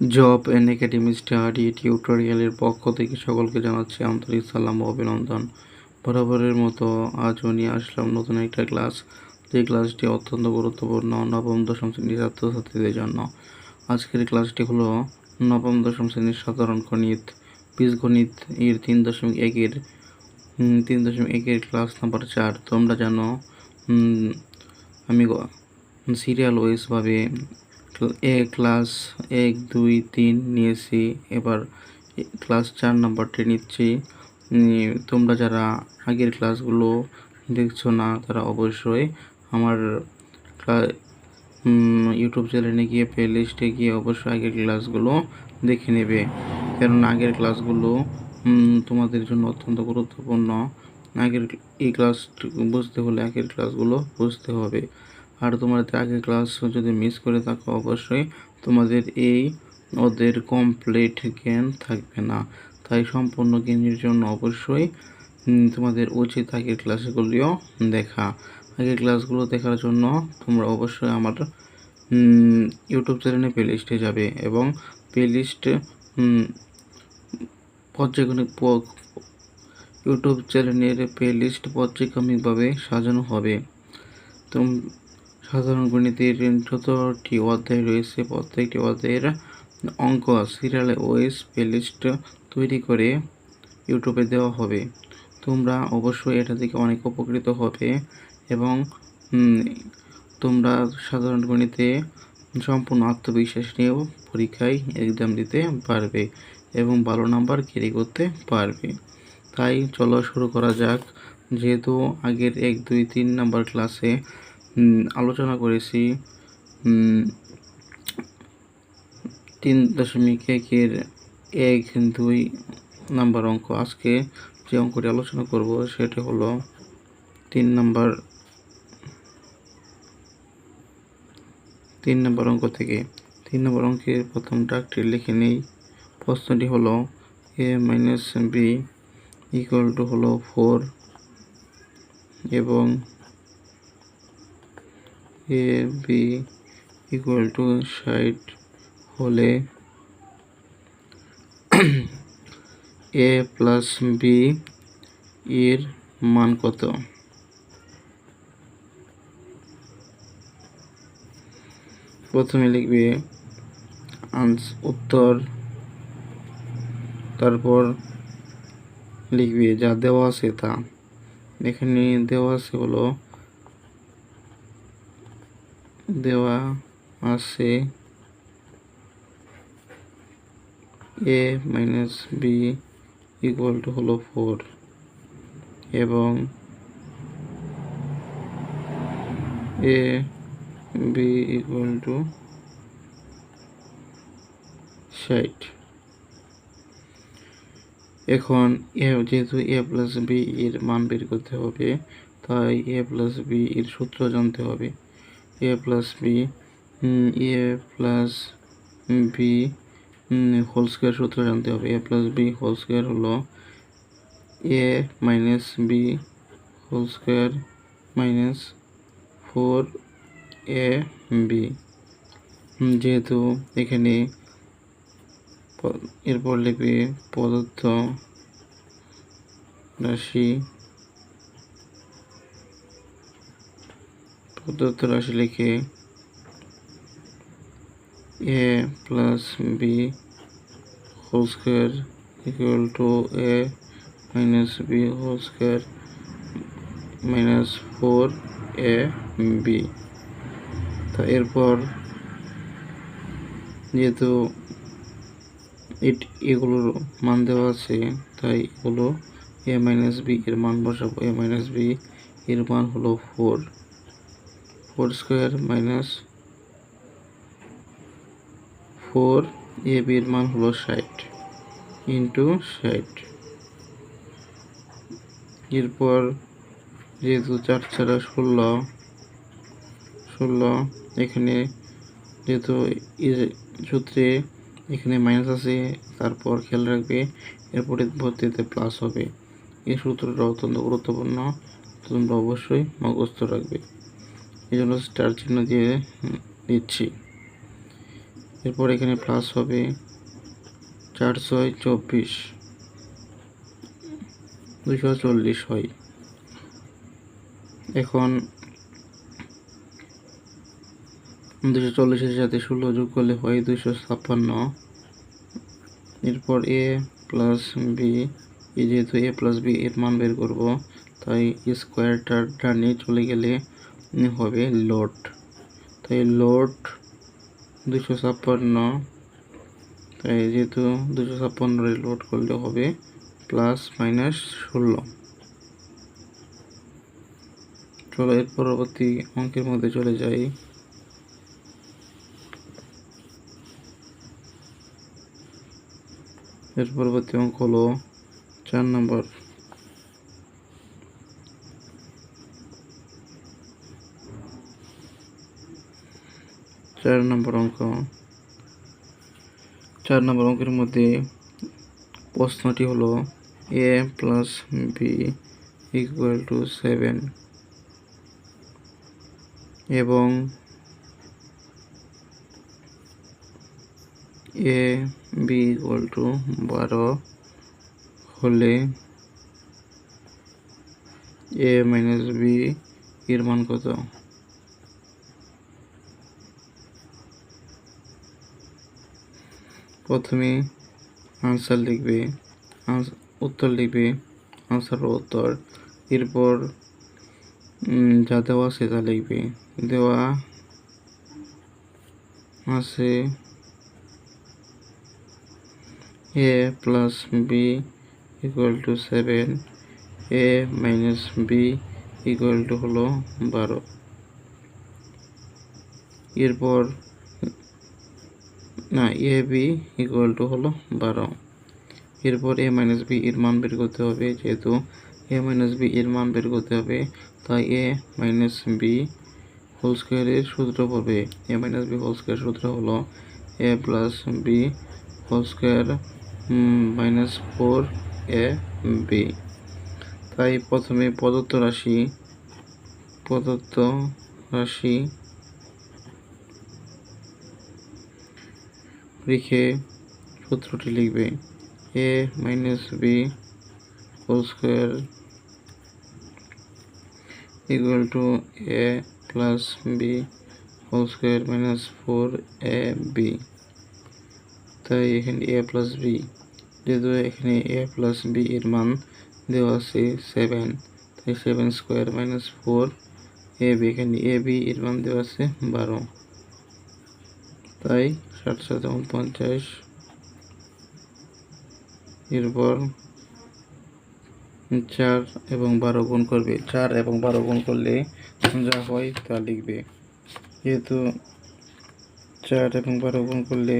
Job and academy study টিউটোরিয়ালের পক্ষ থেকে সকলকে জানাচ্ছি আন্তরিক সালাম ও অভিনন্দন। বরাবরের মতো আজও নিয়ে আসলাম নতুন একটা ক্লাস। যে ক্লাসটি অত্যন্ত গুরুত্বপূর্ণ নবম, দশম শ্রেণির ছাত্রছাত্রীদের জন্য। আজকের ক্লাসটি হলো নবম, দশম শ্রেণির সাধারণ গণিত। বীজগণিত এর তিন দশমিক একের তিন দশমিক একের ক্লাস নাম্বার চার। তোমরা জানো আমি সিরিয়াল ওয়াইজভাবে এ ক্লাস এক, দুই, তিন নিয়েছি। এবার ক্লাস চার নাম্বারটি নিচ্ছি। তোমরা যারা আগের ক্লাসগুলো দেখছ না, তারা অবশ্যই আমার ইউটিউব চ্যানেলে গিয়ে প্লে লিস্টে গিয়ে অবশ্যই আগের ক্লাসগুলো দেখে নেবে। কারণ আগের ক্লাসগুলো তোমাদের জন্য অত্যন্ত গুরুত্বপূর্ণ। আগের এই ক্লাস বুঝতে হলে আগের ক্লাসগুলো বুঝতে হবে। আর তোমাদের আগের ক্লাস যদি মিস করে থাকো অবশ্যই, তোমাদের এই ওদের কমপ্লিট জ্ঞান থাকবে না। তাই সম্পূর্ণ জ্ঞানের জন্য অবশ্যই তোমাদের উচিত আগের ক্লাসগুলিও দেখা। আগের ক্লাসগুলো দেখার জন্য তোমরা অবশ্যই আমার ইউটিউব চ্যানেলে প্লে লিস্টে যাবে এবং প্লে লিস্ট পর্যায়ক্রমিক ইউটিউব চ্যানেলের প্লে লিস্ট পর্যায়ক্রমিকভাবে সাজানো হবে। তো সাধারণ গণিতের যতটি অধ্যায় রয়েছে। প্রত্যেকটি অধ্যায়ের অঙ্ক সিরিয়াল ওয়েস প্লেলিস্ট তৈরি করে ইউটিউবে দেওয়া হবে। তোমরা অবশ্যই এটা থেকে অনেক উপকৃত হবে এবং তোমরা সাধারণ গণিতে সম্পূর্ণ আত্মবিশ্বাস নিয়েও পরীক্ষায় এক্সাম দিতে পারবে এবং ভালো নাম্বার ক্যারি করতে পারবে। তাই চলো শুরু করা যাক। যেহেতু আগের এক, দুই, তিন নাম্বার ক্লাসে আলোচনা করেছি। তিন দশমিক একের এক দুই নাম্বার অঙ্ক। আজকে যে অঙ্কটি আলোচনা করব সেটি হলো তিন নাম্বার, তিন নম্বর অঙ্ক থেকে। তিন নম্বর অঙ্কের প্রথম ডাকটি লিখে নেই। প্রশ্নটি হলো, A minus B equal to হলো ফোর এবং এ বি ইকুয়াল টু ষাট হলে এ প্লাস বি এর মান কত? প্রথমে লিখবে উত্তর, তারপর লিখবে যা দেওয়া আছে তা। এখানে দেওয়া আছে হলো দেওয়া আছে। A minus B equal to হলো ফোর এবং এ বি ইকুয়াল টু ষাট। এখন এ যেহেতু এ প্লাস বি এর মান বের করতে হবে, তাই এ প্লাস বি এর সূত্র জানতে হবে। A plus B A plus B whole square সূত্র জানতে হবে। A plus B whole square হলো A minus B whole square minus four A B যেহেতু এখানে এরপর লিখবে পদার্থ রাশি পদার্থ রাশি লিখে A plus B whole square equal to A minus B whole square minus four A B তা এরপর যেহেতু এট এগুলোর মান দেওয়া আছে, তাই এগুলো এ মাইনাস বি এর মান বসাবো। এ মাইনাস বি এর মান হলো four four square minus four A B এর মান হলো ষাট ইন্টু ষাট। এরপর যেহেতু চার ছাড়া ষোলো ষোলো এখানে যেহেতু সূত্রে এখানে মাইনাস আছে, তারপর খেয়াল রাখবে এরপরে ভর্তিতে প্লাস হবে। এই সূত্রটা অত্যন্ত গুরুত্বপূর্ণ, তোমরা অবশ্যই মুখস্থ রাখবে। এই জন্য স্টার চিহ্ন দিয়ে দিচ্ছি। এরপর এখানে প্লাস হবে চার ছয় চব্বিশ। দুশো চল্লিশ হয়। এখন দুশো চল্লিশের সাথে ষোলো যোগ করলে হয় দুশো ছাপ্পান্ন। এরপর এ প্লাস বি যেহেতু এ প্লাস বি এর মান বের করব, তাই স্কোয়ারটার ডানে চলে গেলে হবে লোড। তাই লোড দুশো ছাপ্পান্ন। তাই যেহেতু দুশো ছাপ্পান্নরে লোড করলে হবে প্লাস মাইনাস ষোলো। চলো এর পরবর্তী অঙ্কের মধ্যে চলে যাই। এর পরবর্তী অঙ্ক হলো চার নম্বর। চার নম্বর অঙ্ক। চার নম্বর অঙ্কের মধ্যে প্রশ্নটি হলো A plus B equal to seven এবং এ বি ইকুয়াল টু বারো হলে এ মাইনাস বি এর মান কত? প্রথমে আনসার লিখবে উত্তর লিখবে আনসার উত্তর। এরপর যা দেওয়া আছে লিখবে। দেওয়া আছে A plus B equal to seven A minus B equal to হলো বারো। এরপর না, এ, বি ইকুয়াল টু হলো বারো। এরপর এ মাইনাস বি এর মান বের করতে হবে, যেহেতু এ মাইনাস বি এর মান বের করতে হবে, তাই এ মাইনাস বি হোল স্কোয়ারের সূত্র পড়বে। A minus B whole square সূত্র হলো A plus B whole square minus four A B. তাই প্রথমে প্রদত্ত রাশি প্রদত্ত রাশি লিখে সূত্রটি লিখবে A minus B whole square equal to A plus B whole square minus four A B তাই এখানে এ প্লাস বি যেহেতু এখানে এ প্লাস বি এর মান দেওয়া আছে সেভেন তাই seven square minus four A B এখানে এ বি এর মান দেওয়া আছে বারো। তাই ষাট সাত উনপঞ্চাশ। এরপর চার এবং বারো গুণ করবে। চার এবং বারো গুণ করলে যা হয় তা লিখবে। যেহেতু চার এবং বারো গুণ করলে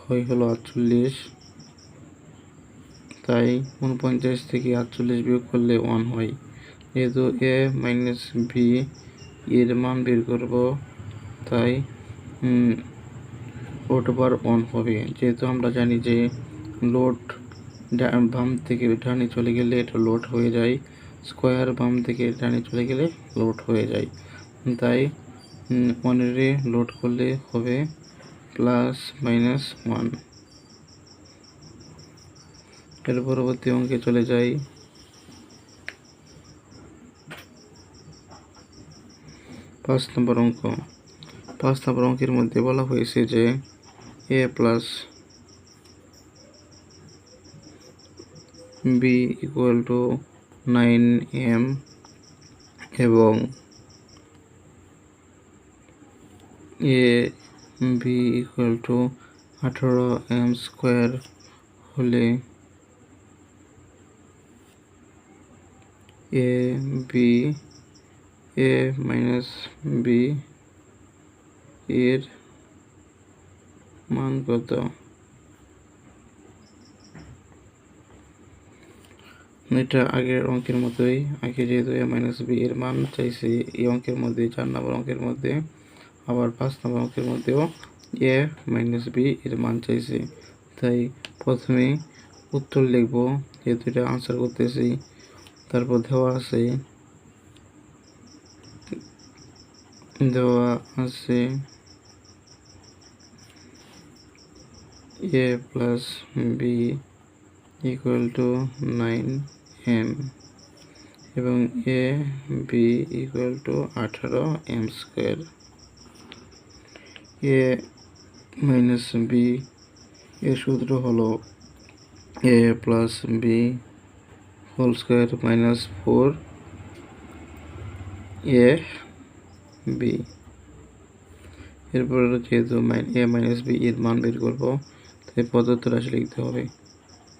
হয় হলো আটচল্লিশ, তাই উনপঞ্চাশ থেকে আটচল্লিশ বিয়োগ করলে ওয়ান হয়। যেহেতু এ মাইনাস বি এর মান বের করব, তাই ওট বার অন হবে। যেহেতু আমরা জানি যে লোড বাম থেকে ডানে চলে গেলে এটা লোড হয়ে যায়। স্কোয়ার বাম থেকে ডানে চলে গেলে লোড হয়ে যায়। তাই ওয়ানেরে লোড করলে হবে প্লাস মাইনাস ওয়ানের পরবর্তী অঙ্কে চলে যাই। পাঁচ নম্বর অঙ্ক। পাঁচ নম্বর অঙ্কের মধ্যে বলা হয়েছে যে A plus B equal to nine M এবং এ বি ইকুয়াল টু আঠারো এম স্কোয়ার হলে A B A minus B এর মান কত এটা আগের অঙ্কের মতোই, আগে যেহেতু এ মাইনাস বি এর মান চাইছি, এই অঙ্কের মধ্যে, চার নম্বর অঙ্কের মধ্যে, আবার পাঁচ নম্বর অঙ্কের মধ্যেও এ মাইনাস বি এর মান চাইছি। তাই প্রথমে উত্তর লিখব, যেহেতু এটা আনসার করতেছি। তারপর দেওয়া আছে দেওয়া আছে plus B equal to nine M এবং এ বি ইকুয়াল টু আঠারো M square A minus B এর সূত্র হলো A plus B whole square minus four A B এরপর যেহেতু এ মাইনাস বি এর মান বের করব তাই প্রদত্ত রাশি লিখতে হবে।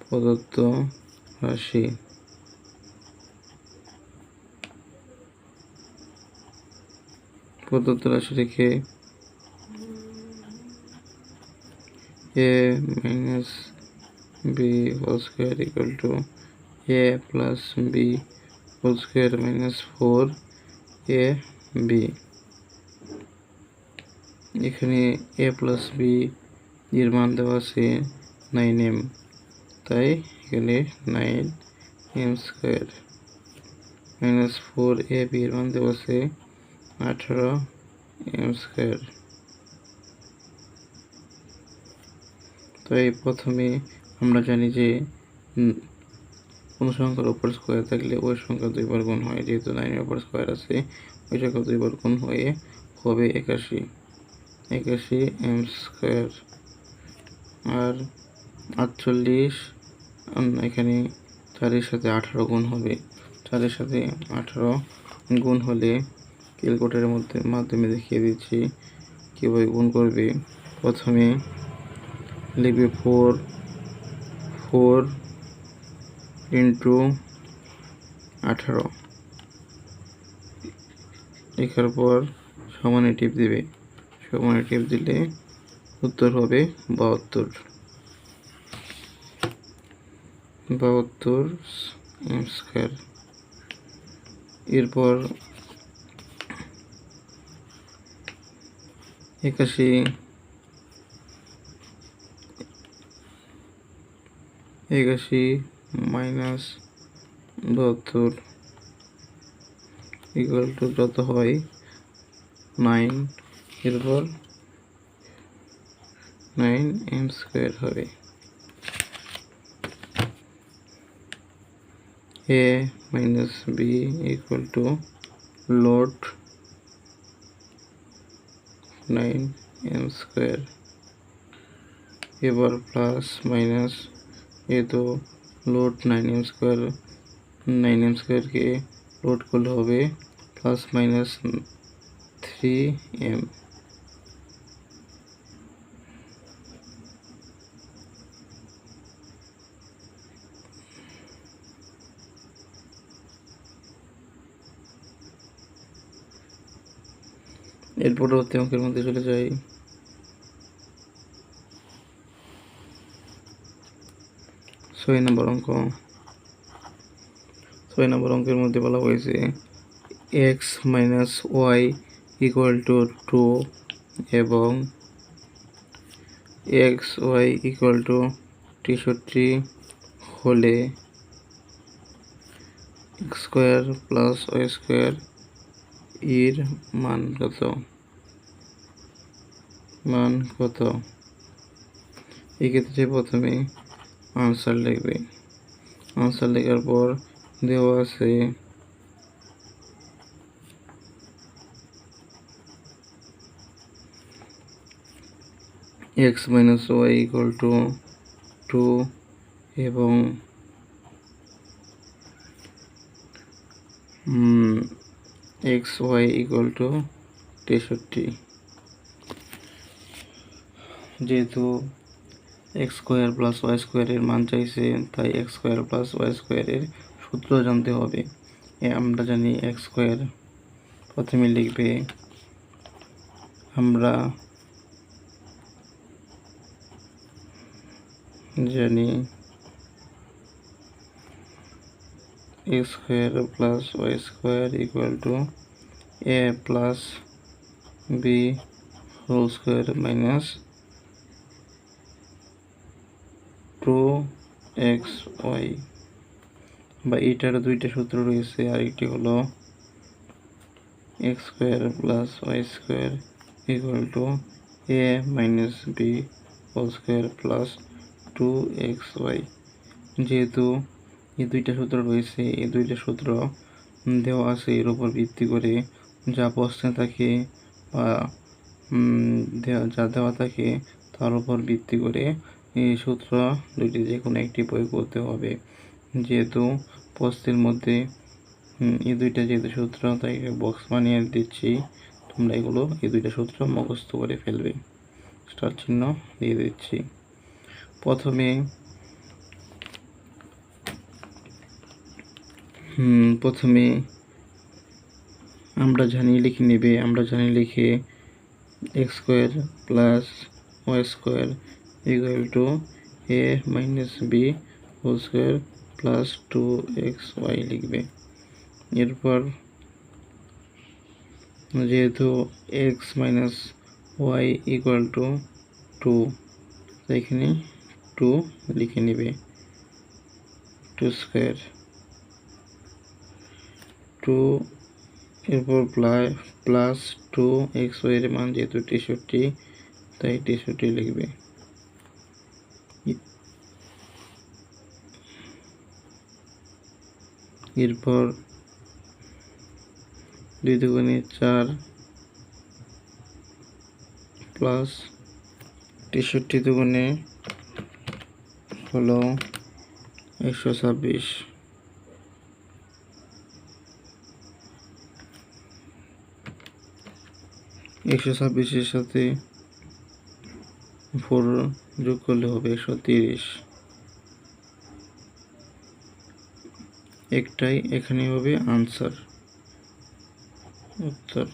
প্রদত্ত রাশি। প্রদত্ত রাশি রেখে A minus B whole square equal to A plus B whole square minus four A B এখানে এ প্লাস বি এর মান দেওয়া আছে নাইন এম তাই এখানে nine M square minus four A B এর মান দেওয়া আছে আঠারো এম স্কোয়ার তাই প্রথমে আমরা জানি যে কোনো সংখ্যার উপর স্কোয়ার থাকলে ওই সংখ্যা দুইবার গুণ হয়, যেহেতু নাইনের উপর স্কোয়ার আছে, ওই সংখ্যা দুইবার গুণ হয়ে হবে একাশি। একাশি এম স্কোয়ার আর আটচল্লিশ এখানে চারের সাথে আঠারো গুণ হবে। চারের সাথে আঠারো গুণ হলে ক্যালকুলেটারের মধ্যে, মাধ্যমে দেখিয়ে দিচ্ছি কীভাবে গুণ করবে। প্রথমে লিখবে ফোর ফোর ইন্টু আঠারো। লেখার পর সমানে টিপ দেবে। সমানে টিপ দিলে উত্তর হবে বাহাত্তর। বাহাত্তর স্কোয়ার এরপর একাশি একাশি মাইনাস বাহাত্তর ইকুয়াল টু যত হয় নাইন এরপর নাইন এম স্কোয়ার হবে A minus B equal to load nine M square এবার প্লাস মাইনাস এ তো load nine M square nine M স্কোয়ারকে লোড করলে হবে প্লাস মাইনাস থ্রি এম এর পরবর্তী অঙ্কের মধ্যে চলে যাই ছয় নম্বর অঙ্ক। ছয় নম্বর অঙ্কের মধ্যে বলা হয়েছে X minus Y equal to two এবং এক্স ওয়াই ইকুয়াল টু তেষট্টি হলে X square plus Y square এর মান কত? মান কত? এক্ষেত্রে প্রথমে আনসার লিখবে। আনসার লেখার পর দেওয়া আছে X minus Y equal to two এবং এক্স ওয়াই ইকুয়াল টু তেষট্টি। যেহেতু এক্স স্কোয়ার প্লাস ওয়াই স্কোয়ারের মান চাইছে, তাই এক্স স্কোয়ার প্লাস ওয়াই স্কোয়ারের সূত্র জানতে হবে। আমরা জানি এক্স স্কোয়ার প্রথমে লিখবে, আমরা জানি A square plus Y square equal to A plus B whole square minus two X Y. বা এটার দুইটা সূত্র রয়েছে, আরেকটি হলো X square plus Y square equal to A minus B whole square plus two X Y. যেহেতু এই দুইটা সূত্র রয়েছে, এই দুইটা সূত্র দেওয়া আছে এর উপর ভিত্তি করে যা প্রশ্নে থাকে বা যা দেওয়া থাকে তার উপর ভিত্তি করে এই সূত্র দুইটি যে কোনো একটি প্রয়োগ করতে হবে। যেহেতু প্রশ্নের মধ্যে এই দুইটা যেহেতু সূত্র, তাই বক্স বানিয়ে দিচ্ছি, তোমরা এগুলো, এই দুইটা সূত্র মুখস্থ করে ফেলবে। স্টার চিহ্ন দিয়ে দিচ্ছি। প্রথমে প্রথমে আমরা জানি লিখে নেবে। আমরা জানি লিখে X square plus Y square equal to A minus B whole square plus two X Y লিখবে। এরপর যেহেতু X minus Y equal to two এখানে টু লিখে নেবে। টু স্কোয়ার টু এরপর প্লাস টু এক্স ওয়াই এর মান যেহেতু তেষট্টি, তাই তেষট্টি লিখবে। এরপর দুই দুগুণে চার প্লাস তেষট্টি দুগুণে হলো একশো ছাব্বিশ। একশো ছাব্বিশের সাথে ফোর যোগ করলে হবে একশো তিরিশ। একটাই এখানে হবে আনসার উত্তর।